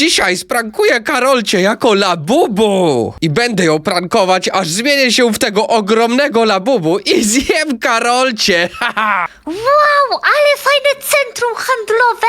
Dzisiaj sprankuję Karolcie jako labubu i będę ją prankować, aż zmienię się w tego ogromnego labubu i zjem Karolcie! Wow, ale fajne centrum handlowe.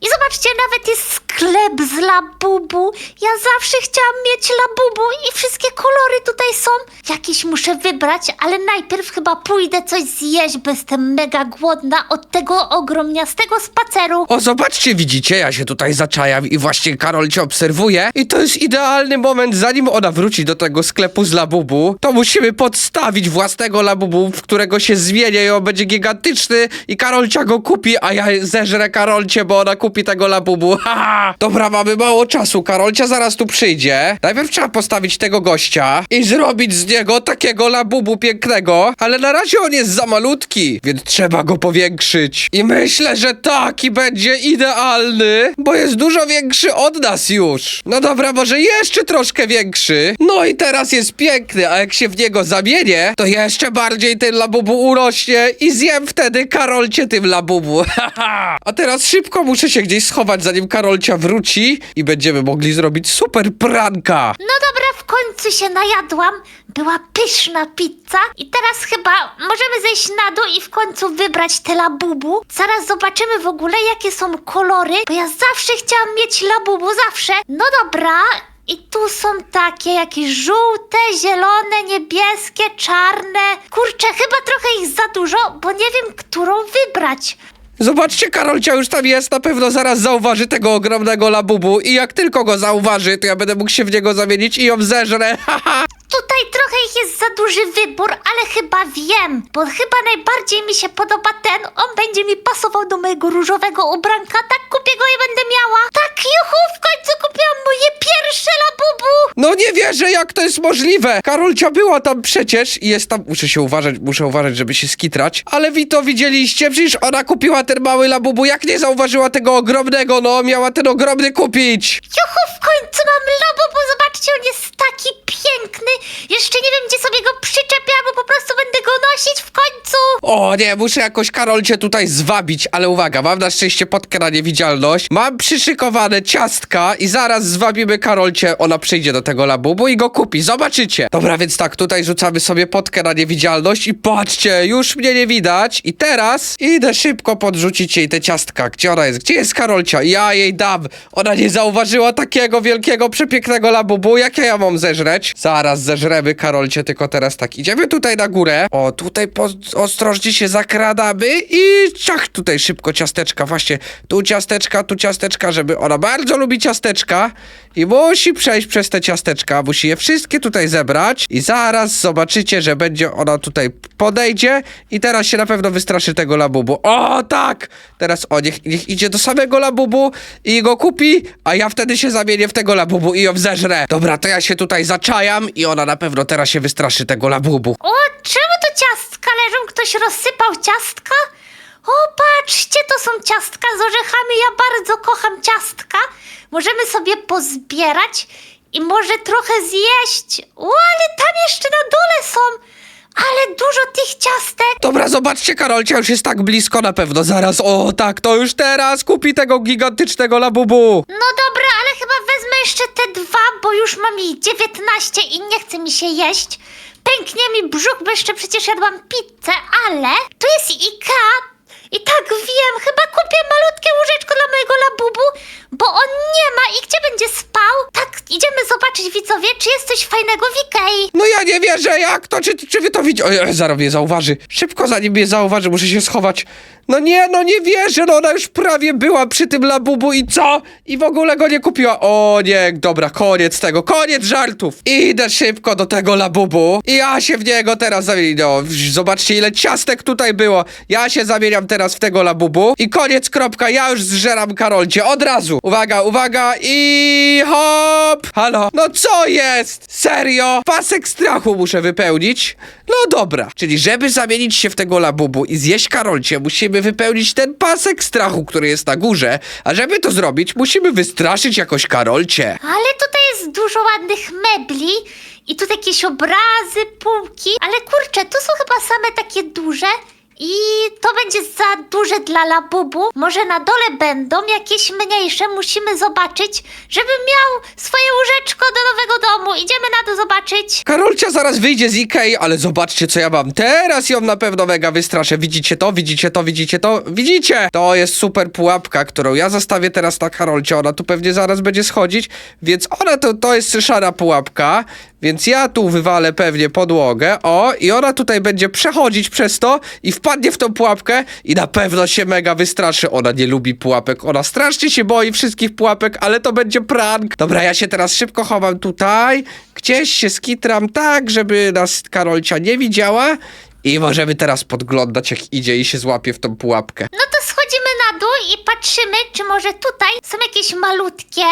I zobaczcie, nawet jest sklep z labubu. Ja zawsze chciałam mieć labubu i wszystkie kolory tutaj są. Jakieś muszę wybrać, ale najpierw chyba pójdę coś zjeść, bo jestem mega głodna od tego ogromniastego spaceru. O, zobaczcie, widzicie, ja się tutaj zaczajam i właśnie Karol cię obserwuje i to jest idealny moment, zanim ona wróci do tego sklepu z Labubu, to musimy podstawić własnego Labubu, w którego się zmienię i on będzie gigantyczny i Karolcia go kupi, a ja zeżrę Karolcie, bo ona kupi tego Labubu, haha! Dobra, mamy mało czasu, Karolcia zaraz tu przyjdzie. Najpierw trzeba postawić tego gościa i zrobić z niego takiego Labubu pięknego, ale na razie on jest za malutki, więc trzeba go powiększyć. I myślę, że taki będzie idealny, bo jest dużo większy od nas już. No dobra, może jeszcze troszkę większy. No i teraz jest piękny, a jak się w niego zamienię, to jeszcze bardziej ten labubu urośnie i zjem wtedy Karolcie tym labubu. A teraz szybko muszę się gdzieś schować, zanim Karolcia wróci i będziemy mogli zrobić super pranka. No dobra, końcu się najadłam. Była pyszna pizza i teraz chyba możemy zejść na dół i w końcu wybrać te labubu. Zaraz zobaczymy w ogóle jakie są kolory, bo ja zawsze chciałam mieć labubu, zawsze. No dobra, i tu są takie jakieś żółte, zielone, niebieskie, czarne. Kurczę, chyba trochę ich za dużo, bo nie wiem, którą wybrać. Zobaczcie, Karolcia już tam jest, na pewno zaraz zauważy tego ogromnego labubu i jak tylko go zauważy, to ja będę mógł się w niego zamienić i ją zeżrę, haha! Tutaj trochę ich jest za duży wybór, ale chyba wiem, bo chyba najbardziej mi się podoba ten. On będzie mi pasował do mojego różowego ubranka. Tak kupię go i będę miała. Tak, juhu, w końcu kupiłam moje pierwsze labubu. No nie wierzę, jak to jest możliwe! Karolcia była tam przecież i jest tam, muszę się uważać, muszę uważać, żeby się skitrać, ale wy to widzieliście, przecież ona kupiła ten mały labubu, jak nie zauważyła tego ogromnego, no, miała ten ogromny kupić! Juhu, w końcu mam labubu. Zobaczcie, on jest taki piękny. Jeszcze nie wiem, gdzie sobie go przyczepię, albo po prostu będę go nosić w końcu. O nie, muszę jakoś Karolcie tutaj zwabić, ale uwaga, mam na szczęście podkę na niewidzialność, mam przyszykowane ciastka i zaraz zwabimy Karolcie, ona przyjdzie do tego labubu i go kupi, zobaczycie. Dobra, więc tak, tutaj rzucamy sobie podkę na niewidzialność i patrzcie, już mnie nie widać i teraz idę szybko podrzucić jej te ciastka. Gdzie ona jest? Gdzie jest Karolcia? Ja jej dam. Ona nie zauważyła takiego wielkiego, przepięknego labubu, jak ja mam zeżreć? Zaraz zeżremy Karolcie, tylko teraz tak, idziemy tutaj na górę. O, tutaj po, ostrożnie się zakradamy i ciach, tutaj szybko ciasteczka, właśnie. Tu ciasteczka, tu ciasteczka, żeby ona bardzo lubi ciasteczka i musi przejść przez te ciasteczka, musi je wszystkie tutaj zebrać i zaraz zobaczycie, że będzie ona tutaj podejdzie i teraz się na pewno wystraszy tego labubu. O, tak! Teraz o, niech, niech idzie do samego labubu i go kupi, a ja wtedy się zamienię w tego labubu i ją zeżrę. Dobra, to ja się tutaj zaczajam i ona na pewno teraz się wystraszy tego labubu. O, czemu to ciastka leżą? Ktoś rozsypał ciastka? O, patrzcie, to są ciastka z orzechami. Ja bardzo kocham ciastka. Możemy sobie pozbierać i może trochę zjeść. O, ale tam jeszcze na dole są. Ale dużo tych ciastek. Dobra, zobaczcie, Karolcia już jest tak blisko na pewno. Zaraz, o tak, to już teraz kupi tego gigantycznego labubu. No dobra, ale chyba wezmę jeszcze bo już mam ich 19 i nie chce mi się jeść. Pęknie mi brzuch, bo jeszcze przecież jadłam pizzę, ale tu jest Ikea. I tak wiem, chyba kupię malutkie łóżeczko dla mojego labubu, bo on nie ma i gdzie będzie spał? Tak, idziemy zobaczyć widzowie, czy jest coś fajnego w Ikei. No ja nie wierzę, jak to, czy, czy wy to widzicie? Oj, zaraz mnie zauważy. Szybko zanim mnie zauważy, muszę się schować. No nie, no nie wierzę, no ona już prawie była przy tym labubu i co? I w ogóle go nie kupiła. O nie, dobra, koniec tego, koniec żartów. Idę szybko do tego labubu i ja się w niego teraz zamienię. No, zobaczcie ile ciastek tutaj było. Ja się zamieniam teraz w tego labubu i koniec, kropka, ja już zżeram Karolcie, od razu. Uwaga, uwaga i hop! Halo, no co jest? Serio? Pasek strachu muszę wypełnić? No dobra, czyli żeby zamienić się w tego labubu i zjeść Karolcie, musimy wypełnić ten pasek strachu, który jest na górze, a żeby to zrobić, musimy wystraszyć jakoś Karolcie. Ale tutaj jest dużo ładnych mebli i tu jakieś obrazy, półki, ale kurczę, tu są chyba same takie duże i to będzie za duże dla Labubu. Może na dole będą jakieś mniejsze, musimy zobaczyć, żeby miał swoje łóżeczko do nowego domu. Idziemy na to zobaczyć. Karolcia zaraz wyjdzie z Ikei, ale zobaczcie co ja mam. Teraz ją na pewno mega wystraszę. Widzicie to? Widzicie to? Widzicie to? Widzicie? To jest super pułapka, którą ja zostawię teraz na Karolcie. Ona tu pewnie zaraz będzie schodzić, więc ona to, to jest szara pułapka. Więc ja tu wywalę pewnie podłogę, o, i ona tutaj będzie przechodzić przez to i wpadnie w tą pułapkę i na pewno się mega wystraszy. Ona nie lubi pułapek, ona strasznie się boi wszystkich pułapek, ale to będzie prank. Dobra, ja się teraz szybko chowam tutaj, gdzieś się skitram tak, żeby nas Karolcia nie widziała i możemy teraz podglądać jak idzie i się złapie w tą pułapkę. No to schodzimy na dół i patrzymy, czy może tutaj są jakieś malutkie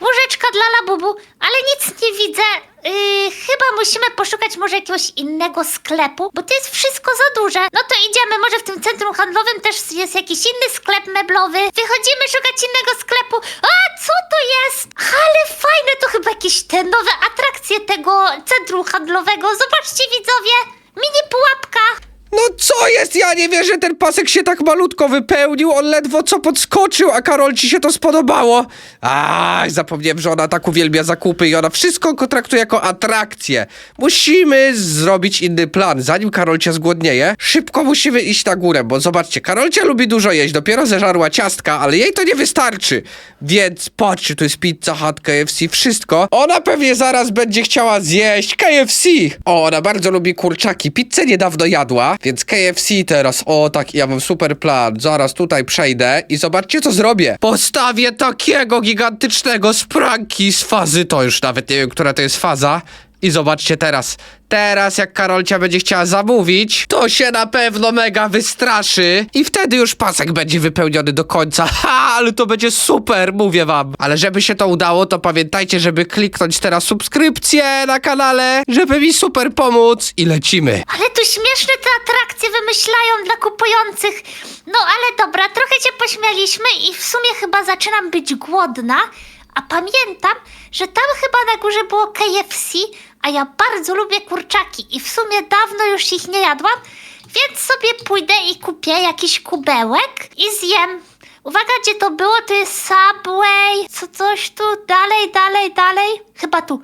łóżeczka dla Labubu, ale nic nie widzę. Yy, chyba musimy poszukać może jakiegoś innego sklepu, bo to jest wszystko za duże. No to idziemy, może w tym centrum handlowym też jest jakiś inny sklep meblowy. Wychodzimy szukać innego sklepu. A, co to jest? Ale fajne, to chyba jakieś te nowe atrakcje tego centrum handlowego. Zobaczcie widzowie, mini pułapka. No co jest? Ja nie wierzę, ten pasek się tak malutko wypełnił, on ledwo co podskoczył, a Karol ci się to spodobało. Aj, zapomniałem, że ona tak uwielbia zakupy i ona wszystko traktuje jako atrakcję. Musimy zrobić inny plan. Zanim Karolcia zgłodnieje, szybko musimy iść na górę, bo zobaczcie, Karolcia lubi dużo jeść, dopiero zeżarła ciastka, ale jej to nie wystarczy. Więc patrzcie, tu jest pizza, hut, KFC, wszystko. Ona pewnie zaraz będzie chciała zjeść KFC. O, ona bardzo lubi kurczaki. Pizzę niedawno jadła, więc KFC teraz. O, tak, ja mam super plan. Zaraz tutaj przejdę i zobaczcie, co zrobię. Postawię takiego gigantycznego spranki z fazy. To już nawet nie wiem, która to jest faza. I zobaczcie teraz. Teraz jak Karolcia będzie chciała zamówić, to się na pewno mega wystraszy i wtedy już pasek będzie wypełniony do końca. Ha, ale to będzie super, mówię wam. Ale żeby się to udało, to pamiętajcie, żeby kliknąć teraz subskrypcję na kanale, żeby mi super pomóc i lecimy. Ale tu śmieszne te atrakcje wymyślają dla kupujących. No ale dobra, trochę cię pośmialiśmy i w sumie chyba zaczynam być głodna. A pamiętam, że tam chyba na górze było KFC, a ja bardzo lubię kurczaki i w sumie dawno już ich nie jadłam, więc sobie pójdę i kupię jakiś kubełek i zjem. Uwaga, gdzie to było? To jest Subway. Co coś tu? Dalej, dalej, dalej. Chyba tu.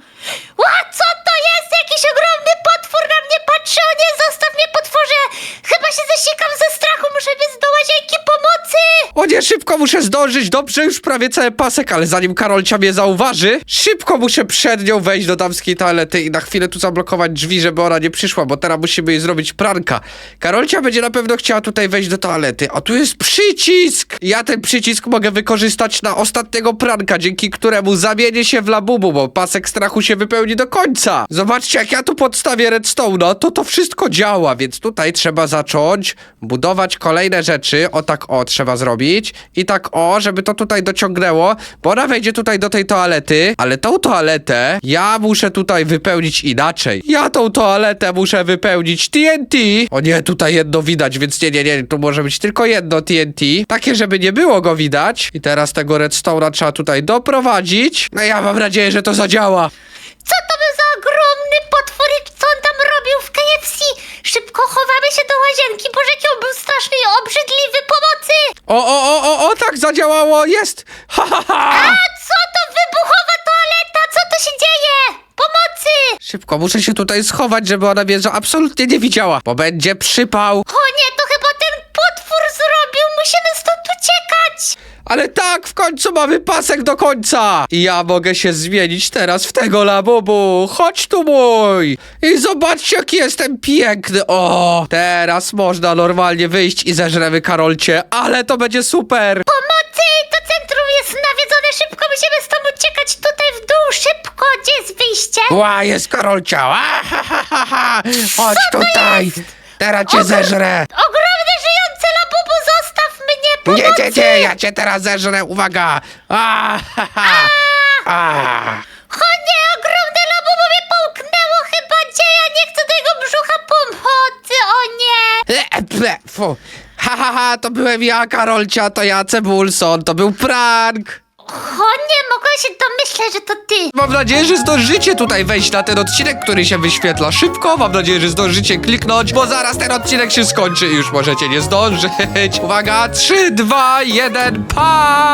Ła, co to jest? Jakiś ogromny potwór na mnie patrzy. O nie, zostaw mnie potworze. Chyba się zasikam ze strachu. Muszę biec do łazienki pomocy. O nie, szybko muszę zdążyć, dobrze, już prawie cały pasek, ale zanim Karolcia mnie zauważy, szybko muszę przed nią wejść do damskiej toalety i na chwilę tu zablokować drzwi, żeby ona nie przyszła, bo teraz musimy jej zrobić pranka. Karolcia będzie na pewno chciała tutaj wejść do toalety, a tu jest przycisk! Ja ten przycisk mogę wykorzystać na ostatniego pranka, dzięki któremu zamienię się w labubu, bo pasek strachu się wypełni do końca. Zobaczcie, jak ja tu podstawię redstone'a, to to wszystko działa, więc tutaj trzeba zacząć budować kolejne rzeczy, o tak o trzeba zrobić i tak o, żeby to tutaj dociągnęło, bo ona wejdzie tutaj do tej toalety, ale tą toaletę ja muszę tutaj wypełnić inaczej. Ja tą toaletę muszę wypełnić TNT. O nie, tutaj jedno widać, więc nie, nie, nie, tu może być tylko jedno TNT, takie, żeby nie było go widać. I teraz tego redstone'a trzeba tutaj doprowadzić. No ja mam nadzieję, że to zadziała. Co to był za ogromny potwór i co on tam robił w KFC? Szybko chowamy się do łazienki. Boże, jaki on był straszny i obrzydliwy. Pomocy! O, o, o, o, o, tak zadziałało, jest! Ha, ha, ha! A co to wybuchowa toaleta? Co to się dzieje? Pomocy! Szybko, muszę się tutaj schować, żeby ona mnie absolutnie nie widziała, bo będzie przypał. O nie, to chyba ten potwór zrobił. Musimy stąd. Ale tak, w końcu mamy pasek do końca! I ja mogę się zmienić teraz w tego labubu. Chodź tu mój! I zobaczcie, jaki jestem piękny. O, teraz można normalnie wyjść i zeżremy Karolcie, ale to będzie super! Pomocy! To centrum jest nawiedzone. Szybko musimy stąd uciekać. Tutaj w dół. Szybko. Gdzie jest wyjście? Ła, jest Karolcia! Ła, ha, ha, ha, ha. Chodź tutaj! Teraz cię zeżrę! Ogromne Nie, nie, nie, ja cię teraz zeżrę, uwaga! A, ha, ha. A. Ogromne labubu mnie połknęło chyba. Gdzie ja nie chcę tego brzucha pomocy. O nie. E, ple, fu. Ha, ha, ha, to byłem ja, Karolcia, to ja, Cebulson, to był prank! O nie, mogę się domyśleć, że to ty. Mam nadzieję, że zdążycie tutaj wejść na ten odcinek, który się wyświetla szybko. Mam nadzieję, że zdążycie kliknąć, bo zaraz ten odcinek się skończy i już możecie nie zdążyć. Uwaga, 3, 2, 1, pa!